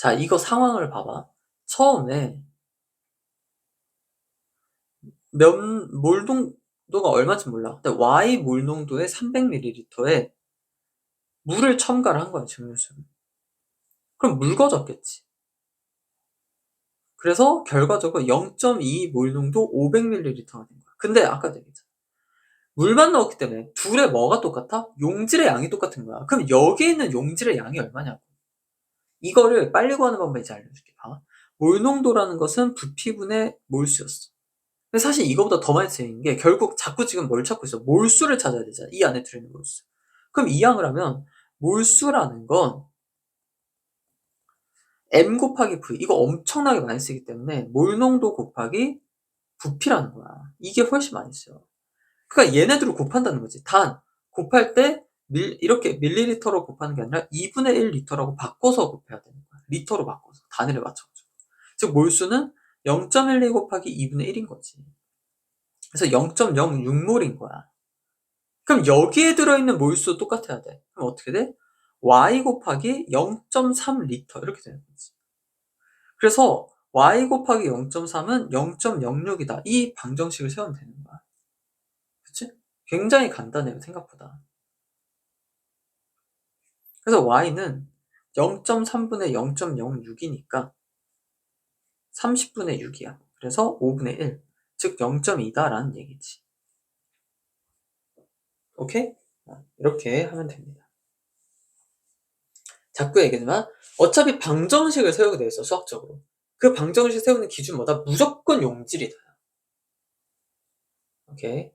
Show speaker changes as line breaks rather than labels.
자, 이거 상황을 봐봐. 처음에 몇 몰 농도가 얼마인지 몰라. 근데 Y 몰 농도에 300ml에 물을 첨가를 한 거야, 증류수를. 그럼 묽어졌겠지. 그래서 결과적으로 0.2 몰농도 500ml가 된 거야. 근데 아까 얘기했잖아. 물만 넣었기 때문에 둘의 뭐가 똑같아? 용질의 양이 똑같은 거야. 그럼 여기에 있는 용질의 양이 얼마냐고. 이거를 빨리 구하는 방법 이제 알려줄게. 봐. 몰농도라는 것은 부피분의 몰수였어. 근데 사실 이거보다 더 많이 쓰이는 게 결국 자꾸 지금 뭘 찾고 있어? 몰수를 찾아야 되잖아. 이 안에 들어있는 몰수. 그럼 이 양을 하면 몰수라는 건 m 곱하기 v 이거 엄청나게 많이 쓰기 때문에 몰농도 곱하기 부피라는 거야. 이게 훨씬 많이 써요. 그러니까 얘네들을 곱한다는 거지. 단 곱할 때 밀, 이렇게 밀리리터로 곱하는 게 아니라 2분의 1 리터라고 바꿔서 곱해야 되는 거야. 리터로 바꿔서 단위를 맞춰가지고. 즉 몰수는 0.12 곱하기 2분의 1인 거지. 그래서 0.06몰인 거야. 그럼 여기에 들어있는 몰수 똑같아야 돼. 그럼 어떻게 돼? y 곱하기 0.3 리터 이렇게 되는 거지. 그래서 y 곱하기 0.3은 0.06이다. 이 방정식을 세우면 되는 거야. 그치? 굉장히 간단해요, 생각보다. 그래서 y는 0.3분의 0.06이니까 30분의 6이야. 그래서 5분의 1, 즉 0.2다라는 얘기지. 오케이? 이렇게 하면 됩니다. 자꾸 얘기하지만 어차피 방정식을 세우게 돼 있어 수학적으로. 그 방정식 세우는 기준 뭐다? 무조건 용질이다. 오케이.